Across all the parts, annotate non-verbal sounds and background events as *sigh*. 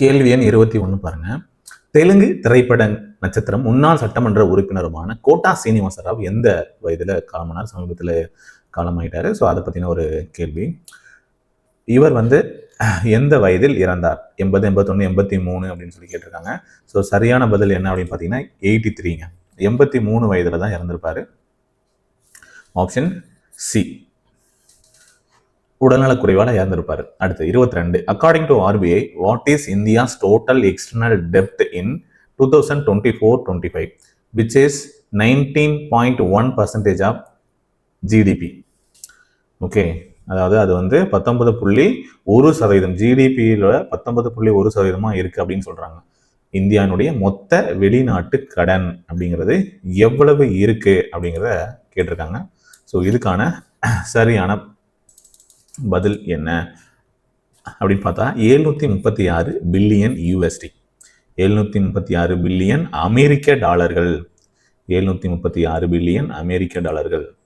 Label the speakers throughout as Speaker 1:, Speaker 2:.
Speaker 1: கேள்வி எண் இருபத்தி ஒன்று பாருங்க. தெலுங்கு திரைப்பட நட்சத்திரம் முன்னாள் சட்டமன்ற உறுப்பினருமான கோட்டா சீனிவாச ராவ் எந்த வயதில் காலமானார் சமீபத்தில் காலமாயிட்டாரு? ஸோ அதை பற்றின ஒரு கேள்வி. இவர் வந்து எந்த வயதில் இறந்தார்? எண்பது எண்பத்தொன்று எண்பத்தி மூணு அப்படின்னு சொல்லி கேட்டிருக்காங்க. ஸோ சரியான பதில் என்ன அப்படின்னு பார்த்தீங்கன்னா எயிட்டி த்ரீங்க. எண்பத்தி மூணு வயதில் தான் இறந்துருப்பார். Option C உடல்நலக்குறைவால் இறந்திருப்பார். அடுத்து இருபத்தி ரெண்டு according to RBI what is India's total external depth in two thousand twenty four twenty five which is nineteen point one percentage of GDP okay அதாவது அது வந்து பத்தொன்பது புள்ளி ஒரு சதவீதம். ஜிடிபியில் பத்தொன்பது புள்ளி ஒரு சதவீதமாக இருக்குது அப்படின்னு சொல்கிறாங்க இந்தியானுடைய மொத்த வெளிநாட்டு கடன் அப்படிங்கிறது எவ்வளவு இருக்குது அப்படிங்கிறத கேட்டிருக்காங்க. ஸோ இதுக்கான சரியான பதில் என்ன? அப்படின்னு பார்த்தா எழுநூற்றி முப்பத்தி ஆறு பில்லியன் யூஎஸ்டி எழுநூற்றி முப்பத்தி ஆறு பில்லியன் அமெரிக்க டாலர்கள். எழுநூற்றி முப்பத்தி ஆறு பில்லியன் அமெரிக்க டாலர்கள்.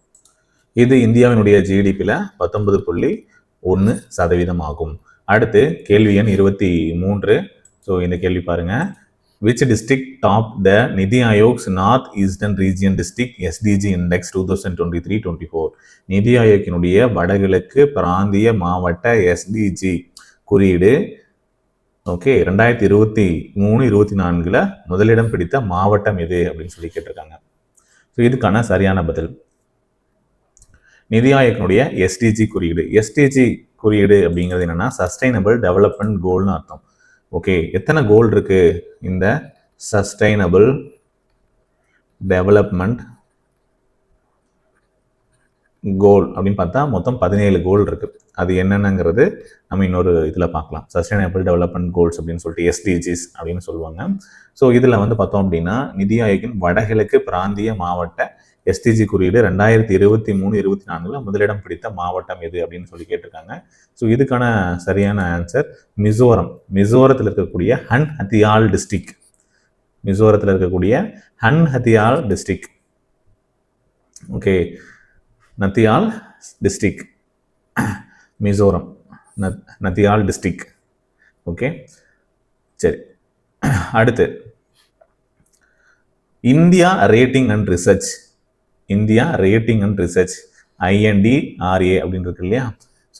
Speaker 1: இது இந்தியாவினுடைய ஜிடிபியில் பத்தொன்பது புள்ளி ஒன்று சதவீதம் ஆகும் அடுத்து கேள்வி எண் இருபத்தி மூன்று. ஸோ இந்த கேள்வி பாருங்கள் which district top the NITI Aayog's north eastern region district SDG index two thousand twenty three twenty four NITI ஆயோக்கினுடைய வடகிழக்கு பிராந்திய மாவட்ட எஸ்டிஜி குறியீடு ஓகே ரெண்டாயிரத்தி இருபத்தி மூணு இருபத்தி நான்கில் முதலிடம் பிடித்த மாவட்டம் எது அப்படின்னு சொல்லி கேட்டிருக்காங்க. ஸோ இதுக்கான சரியான பதில். நிதி ஆயோக்கினுடைய எஸ்டிஜி குறியீடு. எஸ்டிஜி குறியீடு அப்படிங்கிறது என்னென்னா சஸ்டைனபிள் டெவலப்மெண்ட் கோல்னு அர்த்தம். ஓகே எத்தனை கோல் இருக்கு? இந்த சஸ்டைனபிள் டெவலப்மெண்ட் கோல் அப்படின்னு பார்த்தா மொத்தம் பதினேழு கோல் இருக்கு. அது என்னென்னங்கிறது நம்ம இன்னொரு இதில் பார்க்கலாம். சஸ்டைனபிள் டெவலப்மெண்ட் கோல்ஸ் அப்படின்னு சொல்லிட்டு எஸ்டிஜிஸ் அப்படின்னு சொல்லுவாங்க. ஸோ இதில் வந்து பார்த்தோம் அப்படின்னா நிதி ஆயோக்கின் வடகிழக்கு பிராந்திய மாவட்ட எஸ்டிஜி குறியீடு ரெண்டாயிரத்தி இருபத்தி மூணு இருபத்தி நான்கில் முதலிடம் பிடித்த மாவட்டம் எது அப்படின்னு சொல்லி கேட்டிருக்காங்க. ஸோ இதுக்கான சரியான ஆன்சர் மிசோரம். மிசோரத்தில் இருக்கக்கூடிய ஹன் ஹத்தியால் டிஸ்ட்ரிக் மிசோரத்தில் இருக்கக்கூடிய ஹன் Hnahthial district okay Hnahthial district Mizoram. நத் Hnahthial district okay சரி. அடுத்து. India rating and research India rating and research I N D R A அப்படின்னு இருக்கு இல்லையா?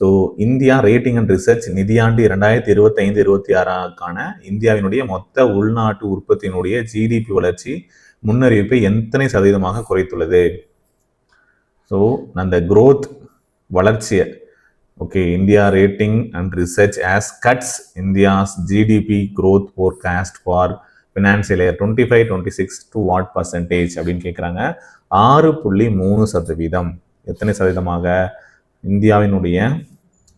Speaker 1: So India rating and research நிதியாண்டு இரண்டாயிரத்தி இருபத்தைந்து இருபத்தி ஆறாக்கான இந்தியாவினுடைய மொத்த உள்நாட்டு உற்பத்தியினுடைய ஜிடிபி வளர்ச்சி முன்னறிவிப்பை எத்தனை சதவீதமாக குறைத்துள்ளது? ஸோ அந்த குரோத் வளர்ச்சியை okay India rating and research has cuts India's GDP growth forecast for financial year twenty five twenty six to what percentage அப்படின்னு கேட்குறாங்க ஆறு புள்ளி மூணு சதவீதம். எத்தனை சதவீதமாக? இந்தியாவினுடைய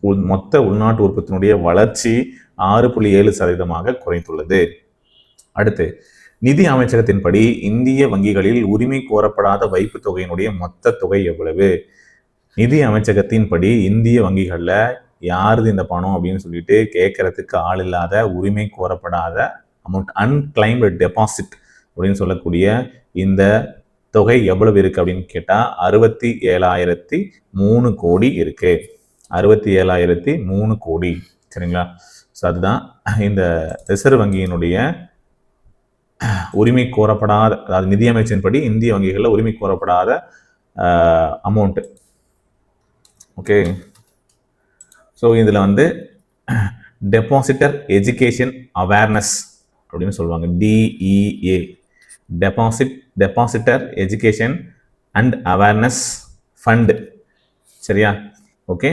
Speaker 1: உள் மொத்த உள்நாட்டு உற்பத்தியினுடைய வளர்ச்சி ஆறு புள்ளி ஏழு சதவீதமாக குறைந்துள்ளது. அடுத்து நிதி அமைச்சகத்தின்படி இந்திய வங்கிகளில் உரிமை கோரப்படாத வைப்பு தொகையினுடைய மொத்த தொகை எவ்வளவு? நிதி அமைச்சகத்தின்படி இந்திய வங்கிகளில் யாருது இந்த பணம் அப்படின்னு சொல்லிட்டு கேட்கறதுக்கு ஆள் இல்லாத உரிமை கோரப்படாத அமௌண்ட் அன்கிளைம்டு டெபாசிட் அப்படின்னு சொல்லக்கூடிய இந்த தொகை எவ்வளவு இருக்கு அப்படின்னு கேட்டால் அறுபத்தி ஏழாயிரத்தி மூணு கோடி இருக்கு. அறுபத்தி ஏழாயிரத்தி மூணு கோடி. சரிங்களா? ஸோ அதுதான் இந்த ரிசர்வ் வங்கியினுடைய உரிமை கோரப்படாத அதாவது நிதியமைச்சின்படி இந்திய வங்கிகளில் உரிமை கோரப்படாத அமௌண்ட்டு ஓகே ஸோ இதில் வந்து டெபாசிட்டர் எஜுகேஷன் அவேர்னஸ் அப்படின்னு சொல்லுவாங்க. DEA deposit depositor education and awareness fund சரியா? ஓகே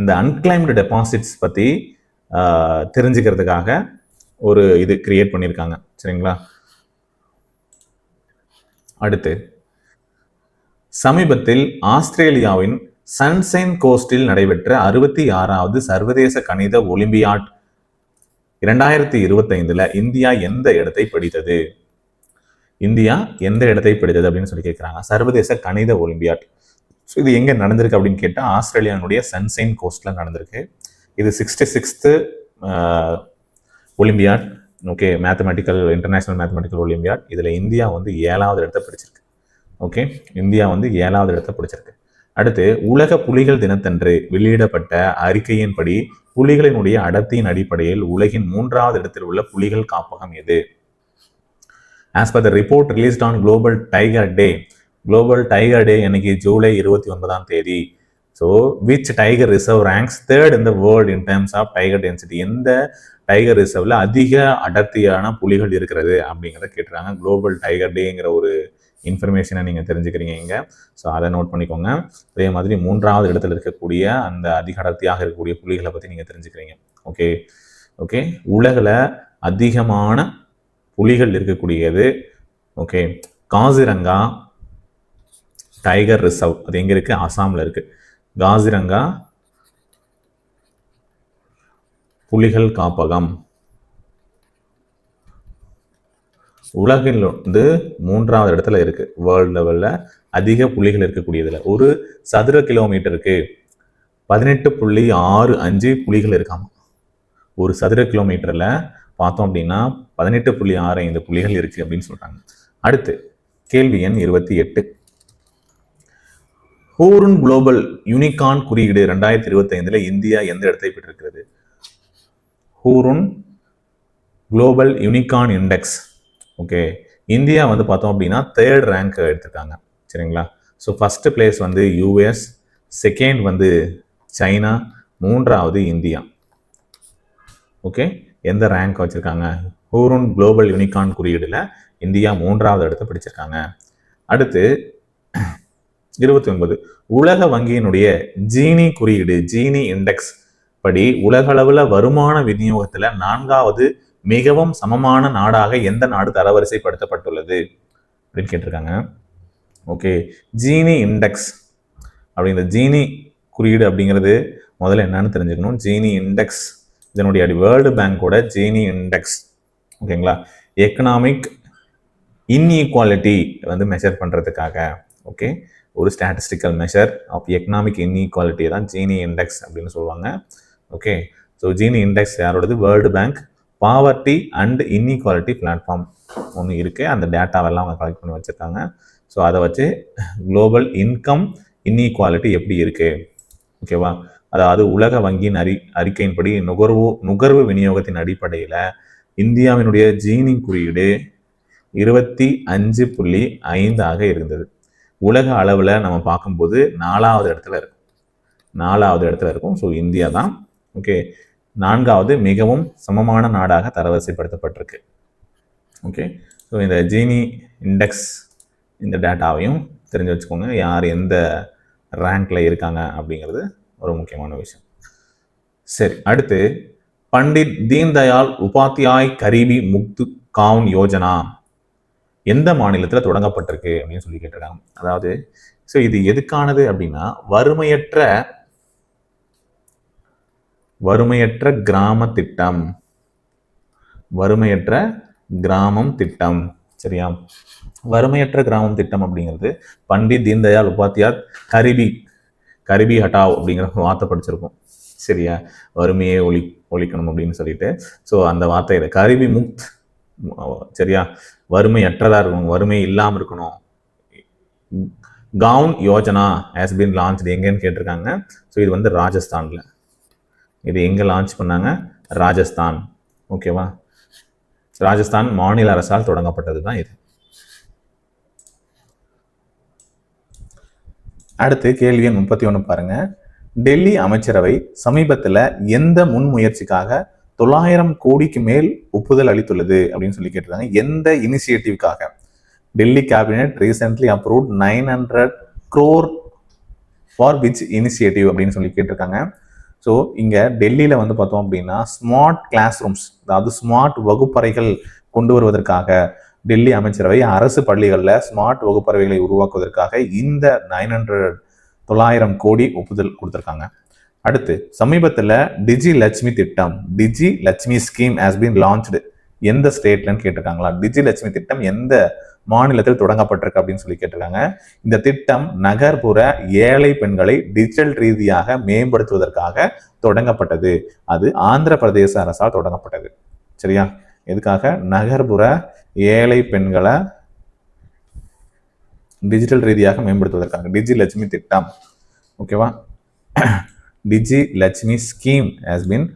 Speaker 1: இந்த அன்கிளைம்டு டெபாசிட்ஸ் பற்றி தெரிஞ்சுக்கிறதுக்காக ஒரு இது கிரியேட் பண்ணியிருக்காங்க சரிங்களா? அடுத்து சமீபத்தில் ஆஸ்திரேலியாவின் சன்சைன் கோஸ்டில் நடைபெற்ற அறுபத்தி ஆறாவது சர்வதேச கணித ஒலிம்பியாட் இரண்டாயிரத்தி இருபத்தைந்துல இந்தியா எந்த இடத்தை பிடித்தது? இந்தியா எந்த இடத்தை பிடித்தது அப்படின்னு சொல்லி கேட்குறாங்க சர்வதேச கணித ஒலிம்பியாட். ஸோ இது எங்கே நடந்திருக்கு அப்படின்னு கேட்டால் ஆஸ்திரேலியானுடைய சன்சைன் கோஸ்டில் நடந்திருக்கு. இது sixty sixth olympiad. Okay mathematical international mathematical olympiad. இதில் இந்தியா வந்து ஏழாவது இடத்தை பிடிச்சிருக்கு. ஓகே இந்தியா வந்து ஏழாவது இடத்தை பிடிச்சிருக்கு. அடுத்து உலக புலிகள் தினத்தன்று வெளியிடப்பட்ட அறிக்கையின்படி புலிகளினுடைய அடர்த்தியின் அடிப்படையில் உலகின் மூன்றாவது இடத்தில் உள்ள புலிகள் காப்பகம் எது? As per the report released on global tiger day global tiger day இன்னைக்கு ஜூலை இருபத்தி ஒன்பதாம் தேதி. So which tiger reserve ranks third இந்த world in terms of tiger density எந்த டைகர் ரிசர்வ்ல அதிக அடர்த்தியான புலிகள் இருக்கிறது? அப்படிங்கிறத கேட்டுறாங்க குளோபல் டைகர் டேங்கிற ஒரு இன்ஃபர்மேஷனை நீங்கள் தெரிஞ்சுக்கிறீங்க இங்கே. ஸோ அதை நோட் பண்ணிக்கோங்க. அதே மாதிரி மூன்றாவது இடத்துல இருக்கக்கூடிய அந்த அதிக அடர்த்தியாக இருக்கக்கூடிய புலிகளை பற்றி நீங்கள் தெரிஞ்சுக்கிறீங்க. ஓகே ஓகே உலகில் அதிகமான புலிகள் இருக்கக்கூடியது. ஓகே காசிரங்கா டைகர் ரிசர்வ் அது எங்கே இருக்குது அசாமில் இருக்குது காசிரங்கா புலிகள் காப்பகம். உலகில் வந்து மூன்றாவது இடத்துல இருக்கு. வேர்ல்டு லெவல்ல அதிக புலிகள் இருக்கக்கூடியதுல. ஒரு சதுர கிலோமீட்டருக்கு பதினெட்டு புள்ளி ஆறு அஞ்சு புலிகள் இருக்காம? ஒரு சதுர கிலோமீட்டர்ல பார்த்தோம் அப்படின்னா பதினெட்டு புள்ளி ஆறு ஐந்து புலிகள் இருக்கு அப்படின்னு சொல்றாங்க. அடுத்து கேள்வி எண் இருபத்தி எட்டு. ஹூருன் குளோபல் யூனிகான் குறியீடு ரெண்டாயிரத்தி இருபத்தி ஐந்துல இந்தியா எந்த இடத்தை பெற்றிருக்கிறது? Hurun global unicorn index okay India வந்து பார்த்தோம் அப்படின்னா தேர்ட் ரேங்க் எடுத்திருக்காங்க. சரிங்களா? ஸோ ஃபஸ்ட்டு பிளேஸ் வந்து யூஎஸ் செகண்ட் வந்து சைனா மூன்றாவது இந்தியா. ஓகே எந்த ரேங்க் வச்சுருக்காங்க? ஹூரூன் குளோபல் யூனிகான் குறியீடில் இந்தியா மூன்றாவது இடத்தை பிடிச்சிருக்காங்க. அடுத்து இருபத்தி ஒன்பது உலக வங்கியினுடைய ஜீனி குறியீடு ஜீனி இண்டெக்ஸ் படி உலகளவில் வருமான விநியோகத்தில் நான்காவது மிகவும் சமமான நாடாக எந்த நாடு தரவரிசைப்படுத்தப்பட்டுள்ளது? அப்படின்னு கேட்டிருக்காங்க. ஓகே. ஜீனி இண்டெக்ஸ். அப்படிங்கிற ஜீனி குறியீடு அப்படிங்கிறது முதல்ல என்னன்னு தெரிஞ்சுக்கணும். ஜீனி இண்டெக்ஸ். இதனுடைய வேர்ல்டு பேங்கோட ஜீனி இண்டெக்ஸ். ஓகேங்களா? எக்கனாமிக் இன்இக்வாலிட்டி வந்து மெஷர் பண்ணுறதுக்காக ஓகே. ஒரு statistical measure of economic inequality தான் ஜீனி இண்டெக்ஸ் அப்படின்னு சொல்லுவாங்க. Okay. So Gini index யாரோடது? World bank. Poverty and inequality platform ஒன்று இருக்குது அந்த டேட்டாவெல்லாம் அவங்க கலெக்ட் பண்ணி வச்சுருக்காங்க. ஸோ அதை வச்சு குளோபல் இன்கம் இன்இக்வாலிட்டி எப்படி இருக்குது ஓகேவா அதாவது உலக வங்கியின் அறி அறிக்கையின்படி நுகர்வு நுகர்வு விநியோகத்தின் அடிப்படையில் இந்தியாவினுடைய ஜீனி குறியீடு இருபத்தி அஞ்சு புள்ளி ஐந்தாக இருந்தது. உலக அளவில் நம்ம பார்க்கும்போது நாலாவது இடத்துல இருக்கும் நாலாவது இடத்துல இருக்கும். ஸோ இந்தியா தான். ஓகே நான்காவது மிகவும் சமமான நாடாக தரவரிசைப்படுத்தப்பட்டிருக்கு. ஓகே ஸோ இந்த ஜீனி இண்டெக்ஸ் இந்த டேட்டாவையும் தெரிஞ்சு வச்சுக்கோங்க. யார் எந்த ரேங்க்ல இருக்காங்க அப்படிங்கிறது ஒரு முக்கியமான விஷயம். சரி அடுத்து பண்டிட் தீன்தயாள் உபாத்யாய் கரீபி முக்து காவுன் யோஜனா எந்த மாநிலத்தில் தொடங்கப்பட்டிருக்கு அப்படின்னு சொல்லி கேட்டிருக்காங்க. அதாவது ஸோ இது எதுக்கானது அப்படின்னா வறுமையற்ற வறுமையற்ற கிராம திட்டம். வறுமையற்ற கிராமம் திட்டம். சரியா? வறுமையற்ற கிராமம் திட்டம் அப்படிங்கிறது பண்டித் தீன்தயாள் உபாத்யாத் கரிபி கரிபி ஹட்டாவ் அப்படிங்கிற வார்த்தை படிச்சிருக்கோம். சரியா? வறுமையை ஒழி ஒழிக்கணும் அப்படின்னு சொல்லிட்டு. ஸோ அந்த வார்த்தையில கரிபி முக்த் சரியா? வறுமையற்றதாக இருக்கணும் வறுமை இல்லாமல் இருக்கணும். Gown Yojana has been launch எங்கேன்னு கேட்டிருக்காங்க. ஸோ இது வந்து ராஜஸ்தானில். இது எங்கே லான்ச் பண்ணாங்க? ராஜஸ்தான். ஓகேவா ராஜஸ்தான் மாநில அரசால் தொடங்கப்பட்டது தான் இது. அடுத்து கேள்வி எண் முப்பத்தி ஒன்று பாருங்க. டெல்லி அமைச்சரவை சமீபத்தில் எந்த முன்முயற்சிக்காக தொள்ளாயிரம் கோடிக்கு மேல் ஒப்புதல் அளித்துள்ளது அப்படின்னு சொல்லி கேட்டிருக்காங்க. எந்த இனிஷியேட்டிவ்காக Delhi cabinet recently approved nine hundred crore for which initiative அப்படின்னு சொல்லி கேட்டிருக்காங்க. ஸோ இங்கே டெல்லியில் வந்து பார்த்தோம் அப்படின்னா ஸ்மார்ட் கிளாஸ் ரூம்ஸ் அதாவது ஸ்மார்ட் வகுப்பறைகள் கொண்டு வருவதற்காக டெல்லி அமைச்சரவை அரசு பள்ளிகளில் ஸ்மார்ட் வகுப்பறைகளை உருவாக்குவதற்காக இந்த நைன் ஹண்ட்ரட் தொள்ளாயிரம் கோடி ஒப்புதல் கொடுத்துருக்காங்க. அடுத்து சமீபத்தில் டிஜி லட்சுமி திட்டம் Digi Lakshmi scheme has been launched எந்த ஸ்டேட்லன்னு கேட்டிருக்காங்களா? டிஜி லட்சுமி திட்டம் எந்த மாநிலத்தில் தொடங்கப்பட்டிருக்கு அப்படின்னு சொல்லி கேட்டிருக்காங்க. இந்த திட்டம் நகர்ப்புற ஏழை பெண்களை டிஜிட்டல் ரீதியாக மேம்படுத்துவதற்காக தொடங்கப்பட்டது. அது ஆந்திர பிரதேச அரசால் தொடங்கப்பட்டது. சரியா? எதுக்காக? நகர்ப்புற ஏழை பெண்களை டிஜிட்டல் ரீதியாக மேம்படுத்துவதற்காக. டிஜி லட்சுமி திட்டம். ஓகேவா? *clears throat* Digi Lakshmi scheme has been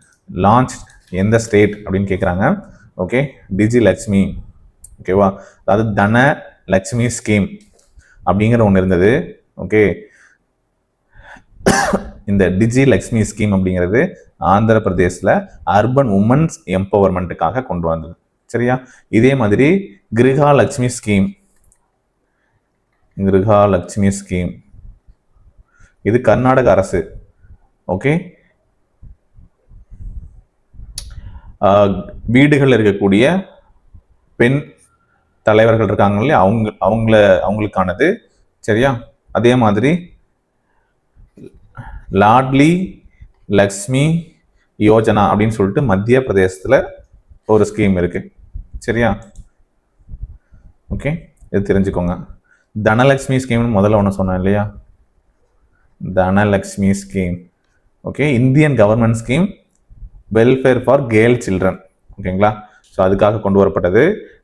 Speaker 1: launch எந்த ஸ்டேட் அப்படின்னு கேட்குறாங்க ஓகே? டிஜி லட்சுமி ஓகேவா அதாவது தன லட்சுமி ஸ்கீம் அப்படிங்கிற ஒன்று இருந்தது. ஓகே இந்த டிஜி லக்ஷ்மி ஸ்கீம் அப்படிங்கிறது ஆந்திர பிரதேசில் அர்பன் உமன்ஸ் எம்பவர்மெண்ட்டுக்காக கொண்டு வந்தது. சரியா? இதே மாதிரி கிருஹா லக்ஷ்மி ஸ்கீம் கிருஹா லக்ஷ்மி ஸ்கீம் இது கர்நாடக அரசு. ஓகே வீடுகளில் இருக்கக்கூடிய பெண் தலைவர்கள் இருக்காங்க இல்லையா அவங்க அவங்கள அவங்களுக்கானது. சரியா? அதே மாதிரி லாட்லி லக்ஷ்மி யோஜனா அப்படின்னு சொல்லிட்டு மத்திய பிரதேசத்தில் ஒரு ஸ்கீம் இருக்குது சரியா? ஓகே இது தெரிஞ்சுக்கோங்க. தனலக்ஷ்மி ஸ்கீம்னு முதல்ல ஒன்று சொன்னேன் இல்லையா? Dhanalakshmi scheme okay Indian government scheme welfare for girl children ஓகேங்களா ஸோ அதுக்காக கொண்டு வரப்பட்டது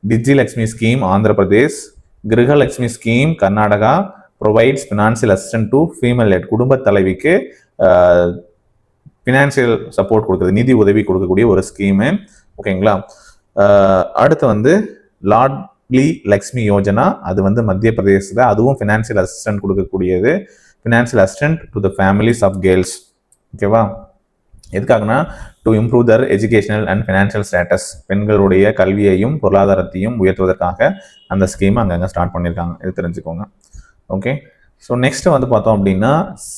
Speaker 1: Digi Lakshmi scheme Andhra Pradesh Gruhalakshmi scheme Karnataka provides financial assistant to female head குடும்ப தலைவிக்கு ஃபினான்சியல் சப்போர்ட் கொடுக்குறது நிதி உதவி கொடுக்கக்கூடிய ஒரு ஸ்கீமு ஓகேங்களா uh, அடுத்து வந்து லாட்லி லக்ஷ்மி யோஜனா அது வந்து மத்திய பிரதேசத்தில் அதுவும் ஃபினான்சியல் அசிஸ்டன்ட் கொடுக்கக்கூடியது. Financial assistant to the families of girls ஓகேவா எதுக்காகனா to improve their educational and financial status பெண்களுடைய கல்வியையும் பொருளாதாரத்தையும் உயர்த்துவதற்காக அந்த ஸ்கீம் அங்கங்கே ஸ்டார்ட் பண்ணியிருக்காங்க இது தெரிஞ்சுக்கோங்க. ஓகே ஸோ நெக்ஸ்ட் வந்து பார்த்தோம் அப்படின்னா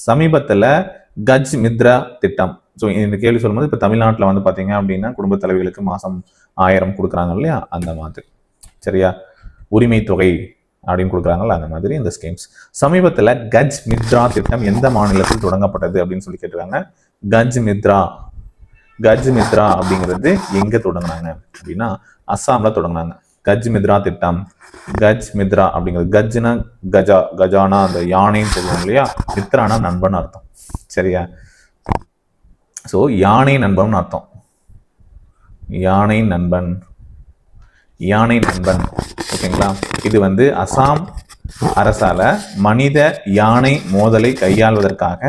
Speaker 1: சமீபத்தில் கஜ் மித்ரா திட்டம். ஸோ இந்த கேள்வி சொல்லும்போது இப்போ தமிழ்நாட்டில் வந்து பார்த்தீங்க அப்படின்னா குடும்ப தலைவிகளுக்கு மாதம் ஆயிரம் கொடுக்குறாங்க இல்லையா? அந்த மாதிரி. சரியா? உரிமை தொகை அப்படின்னு கொடுக்குறாங்கல்ல அந்த மாதிரி இந்த ஸ்கீம்ஸ் சமீபத்தில் கஜ் மித்ரா திட்டம் எந்த மாநிலத்தில் தொடங்கப்பட்டது அப்படின்னு சொல்லி கேட்டுருக்காங்க. கஜ் மித்ரா கஜ் மித்ரா அப்படிங்கிறது எங்க தொடங்கினாங்க? அப்படின்னா அஸ்ஸாம்ல தொடங்கினாங்க. கஜ் மித்ரா திட்டம் கஜ் மித்ரா அப்படிங்கிறது கஜ்னா கஜா கஜானா அந்த யானைன்னு சொல்லுவோம் இல்லையா? மித்ரானா நண்பன் அர்த்தம். சரியா? ஸோ யானை நண்பன் அர்த்தம். யானை நண்பன் யானை நண்பன். ஓகேங்களா? இது வந்து அசாம் அரசால மனித யானை மோதலை கையாள்வதற்காக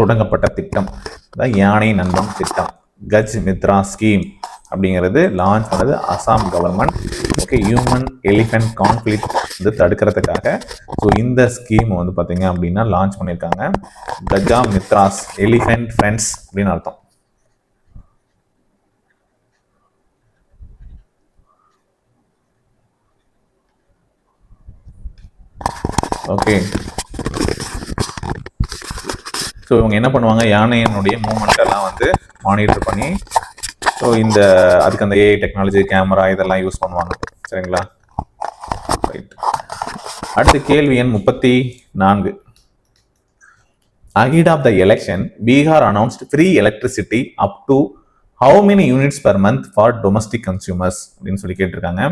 Speaker 1: தொடங்கப்பட்ட திட்டம். அதான் யானை நண்பன் திட்டம். கஜ் மித்ரா ஸ்கீம் அப்படிங்கிறது லான்ச் பண்ணது Assam government okay human elephant conflict வந்து தடுக்கிறதுக்காக. ஸோ இந்த ஸ்கீம் வந்து பார்த்தீங்க அப்படின்னா லான்ச் பண்ணியிருக்காங்க. கஜா மித்ராஸ் எலிஃபென்ட் ஃப்ரெண்ட்ஸ் அப்படின்னு அர்த்தம். ஓகே. ஸோ இவங்க என்ன பண்ணுவாங்க? யானையினுடைய மூமெண்ட்டெல்லாம் வந்து மானிட்டர் பண்ணி ஸோ இந்த அதுக்கு அந்த ஏஐ டெக்னாலஜி கேமரா இதெல்லாம் யூஸ் பண்ணுவாங்க. சரிங்களா? ரைட் அடுத்து கேள்வி எண் முப்பத்தி நான்கு. Ahead of the election Bihar announced free electricity up to how many units per month for domestic consumers அப்படின்னு சொல்லி கேட்டிருக்காங்க.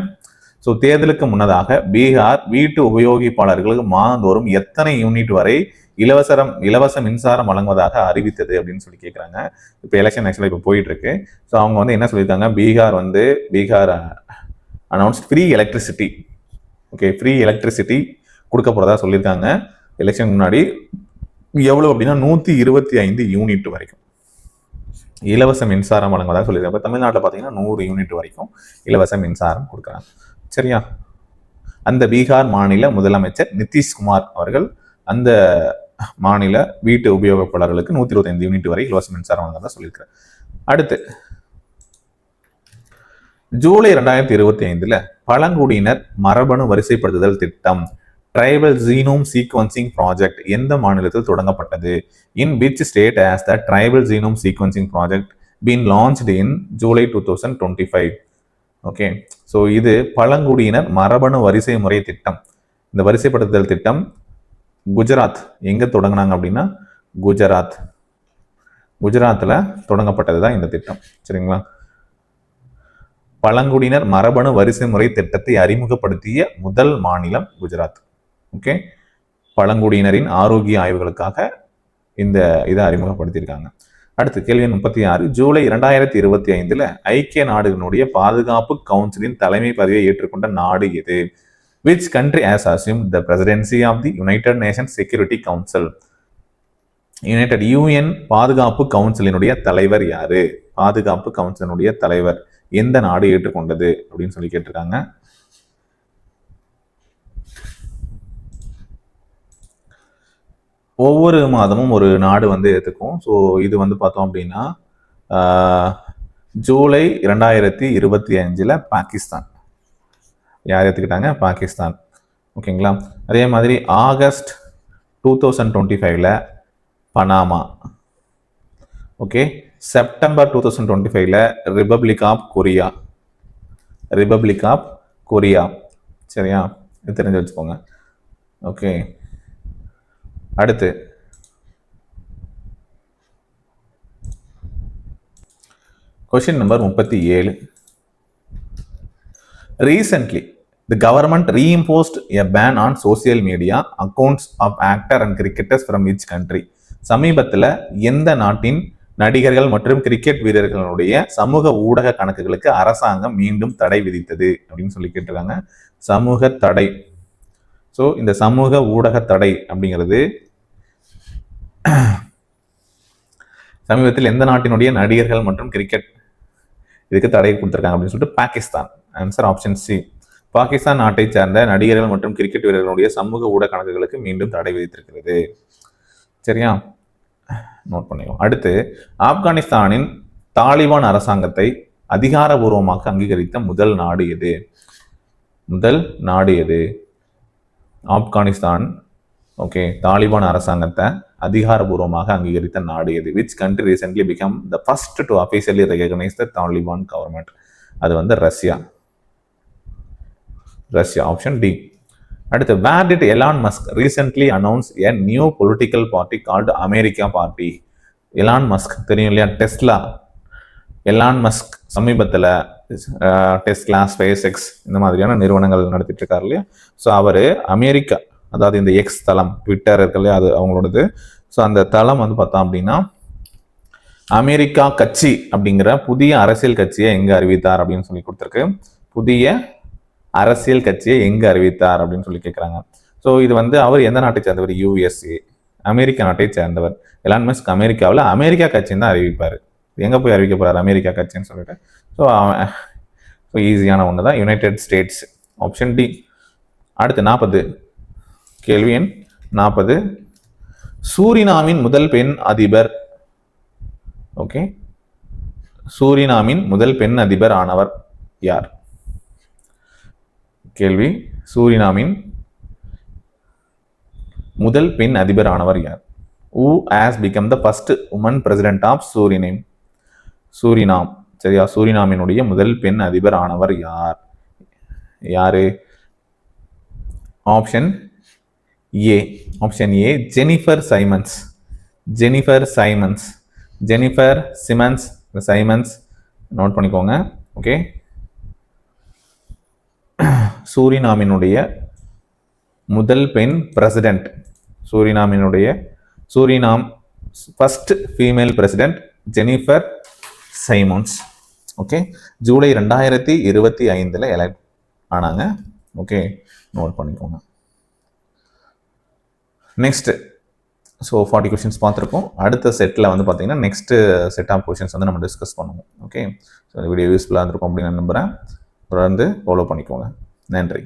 Speaker 1: ஸோ தேர்தலுக்கு முன்னதாக பீகார் வீட்டு உபயோகிப்பாளர்களுக்கு மாதந்தோறும் எத்தனை யூனிட் வரை இலவசரம் இலவச மின்சாரம் வழங்குவதாக அறிவித்தது அப்படின்னு சொல்லி கேட்குறாங்க இப்போ எலெக்ஷன் ஆக்சுவலாக இப்போ போயிட்டு இருக்கு ஸோ அவங்க வந்து என்ன சொல்லியிருக்காங்க? பீகார் வந்து Bihar announce free electricity okay free electricity கொடுக்க போகிறதா சொல்லியிருக்காங்க. எலெக்ஷன் முன்னாடி எவ்வளோ அப்படின்னா நூற்றி இருபத்தி ஐந்து யூனிட் வரைக்கும். இலவச மின்சாரம் வழங்குவதாக சொல்லியிருக்காங்க. இப்போ தமிழ்நாட்டில் பார்த்தீங்கன்னா நூறு யூனிட் வரைக்கும் இலவச மின்சாரம் கொடுக்குறாங்க. சரியா? அந்த பீகார் மாநில முதலமைச்சர் நிதிஷ்குமார் அவர்கள் அந்த மாநில வீட்டு உபயோகப்பாளர்களுக்கு நூற்றி இருபத்தைந்து யூனிட் வரை இலவச மின்சாரம் வழங்குறதா சொல்லியிருக்கிறேன் அடுத்து ஜூலை ரெண்டாயிரத்தி இருபத்தி ஐந்துல பழங்குடியினர் மரபணு வரிசைப்படுத்துதல் திட்டம் ட்ரைபல் ஜீனோம் சீக்வன்சிங் ப்ராஜெக்ட் எந்த மாநிலத்தில் தொடங்கப்பட்டது? In which state has the tribal genome sequencing project been launched in July two thousand twenty five okay so இது பழங்குடியினர் மரபணு வரிசை முறை திட்டம். இந்த வரிசைப்படுத்துதல் திட்டம் குஜராத் எங்கே தொடங்கினாங்க அப்படின்னா குஜராத். குஜராத்தில் தொடங்கப்பட்டது தான் இந்த திட்டம். சரிங்களா? பழங்குடியினர் மரபணு வரிசை முறை திட்டத்தை அறிமுகப்படுத்திய முதல் மாநிலம் குஜராத். ஓகே? பழங்குடியினரின் ஆரோக்கிய ஆய்வுகளுக்காக இந்த இதை அறிமுகப்படுத்தியிருக்காங்க. அடுத்து கேள்வி முப்பத்தி ஆறு. ஜூலை இரண்டாயிரத்தி இருபத்தி ஐந்தில் ஐக்கிய நாடுகளினுடைய பாதுகாப்பு கவுன்சிலின் தலைமை பதவியை ஏற்றுக்கொண்ட நாடு எது? Which country has assume the presidency of the united nations security council united UN பாதுகாப்பு கவுன்சிலினுடைய தலைவர் யாரு? பாதுகாப்பு கவுன்சிலினுடைய தலைவர் எந்த நாடு ஏற்றுக்கொண்டது அப்படின்னு சொல்லி கேட்டிருக்காங்க. ஒவ்வொரு மாதமும் ஒரு நாடு வந்து ஏற்றுக்கும் ஸோ இது வந்து பார்த்தோம் அப்படின்னா ஜூலை இரண்டாயிரத்தி இருபத்தி அஞ்சில் பாகிஸ்தான். யார் ஏற்றுக்கிட்டாங்க பாகிஸ்தான். ஓகேங்களா? அதே மாதிரி ஆகஸ்ட் டூ தௌசண்ட் டுவெண்ட்டி ஃபைவ்ல Panama. Okay? September two thousand twenty ஃபைவ்ல republic of Korea. Republic of Korea. சரியா? இது தெரிஞ்சு வச்சுக்கோங்க. ஓகே. அடுத்து. கொஷின் நம்பர் முப்பத்தி ஏழு. Recently the government reinforced a ban on social media accounts of actor and cricketers from each country. சமீபத்தில் எந்த நாட்டின் நடிகர்கள் மற்றும் கிரிக்கெட் வீரர்களுடைய சமூக ஊடக கணக்குகளுக்கு அரசாங்கம் மீண்டும் தடை விதித்தது அப்படின்னு சொல்லி கேட்டிருக்காங்க. சமூக தடை. ஸோ இந்த சமூக ஊடக தடை அப்படிங்கிறது சமீபத்தில் எந்த நாட்டினுடைய நடிகர்கள் மற்றும் கிரிக்கெட் இதுக்கு தடை கொடுத்துருக்காங்க அப்படின்னு சொல்லிட்டு Pakistan. Answer option C Pakistan நாட்டை சேர்ந்த நடிகர்கள் மற்றும் கிரிக்கெட் வீரர்களுடைய சமூக ஊடக கணக்குகளுக்கு மீண்டும் தடை விதித்திருக்கிறது. சரியா? நோட் பண்ணிக்கோ. அடுத்து ஆப்கானிஸ்தானின் தாலிபான் அரசாங்கத்தை அதிகாரபூர்வமாக அங்கீகரித்த முதல் நாடு எது? முதல் நாடு எது? ஆப்கானிஸ்தான். ஓகே தாலிபான் அரசாங்கத்தை அதிகாரபூர்வமாக அங்கீகரித்த நாடு எது? Which country recently become the first to officially recognise the Taliban government அது வந்து ரஷ்யா. ரஷ்யா ஆப்ஷன் டி அடுத்து where did Elon Musk recently announce a new political party called America party Elon Musk தெரியும் இல்லையா? Tesla Elon Musk சமீபத்தில் Tesla SpaceX இந்த மாதிரியான நிறுவனங்கள் நடத்திட்டு இருக்காரு இல்லையா? ஸோ அவர் அமெரிக்கா அதாவது இந்த எக்ஸ் தளம் ட்விட்டர் இருக்கு இல்லையா? அது அவங்களோடது. ஸோ அந்த தளம் வந்து பார்த்தோம் அப்படின்னா அமெரிக்கா கட்சி அப்படிங்கிற புதிய அரசியல் கட்சியை எங்கே அறிவித்தார் அப்படின்னு சொல்லி கொடுத்துருக்கு. புதிய அரசியல் கட்சியை எங்க அறிவித்தார் அப்படின்னு சொல்லி கேட்குறாங்க ஸோ இது வந்து அவர் எந்த நாட்டை சேர்ந்தவர்? யூஎஸ்ஏ அமெரிக்க நாட்டை சேர்ந்தவர். எலான் மஸ்க் அமெரிக்காவில் அமெரிக்கா கட்சின்னு தான் அறிவிப்பார். எங்கே போய் அறிவிக்க போறார்? அமெரிக்கா கட்சின்னு சொல்லிட்டு. ஸோ ஸோ ஈஸியான ஒன்று தான். யுனைடெட் ஸ்டேட்ஸ் ஆப்ஷன் டி அடுத்து நாற்பது கேள்வி எண் நாற்பது சூரினாமின் முதல் பெண் அதிபர். ஓகே சூரினாமின் முதல் பெண் அதிபர் ஆனவர் யார்? கேள்வி. சூரினாமின் முதல் பெண் அதிபர் ஆனவர் யார்? Who has become the first woman president of Suriname Suriname. சரியா? சூரினாமினுடைய முதல் பெண் அதிபர் ஆனவர் யார்? யாரு? Option A option A Jennifer Simons Jennifer Simons Jennifer Simons Simons note பண்ணிக்கோங்க. ஓகே சூரினாமினுடைய முதல் பெண் president சூரினாமினுடைய Suriname first female president Jennifer Simons okay July ரெண்டாயிரத்தி இருபத்தி ஐந்தில் எலக்ட் ஆனாங்க. ஓகே நோட் பண்ணிக்கோங்க. நெக்ஸ்ட்டு ஸோ ஃபார்ட்டி கொஷின்ஸ் பார்த்துருக்கோம் அடுத்த செட்டில் வந்து பார்த்தீங்கன்னா நெக்ஸ்ட்டு செட் ஆஃப் கொஷின்ஸ் வந்து நம்ம டிஸ்கஸ் பண்ணுவோம். ஓகே ஸோ வீடியோ யூஸ்ஃபுல்லாக இருந்திருக்கும் அப்படின்னு நான் நம்புகிறேன் தொடர்ந்து ஃபாலோ பண்ணிக்கோங்க. நன்றி.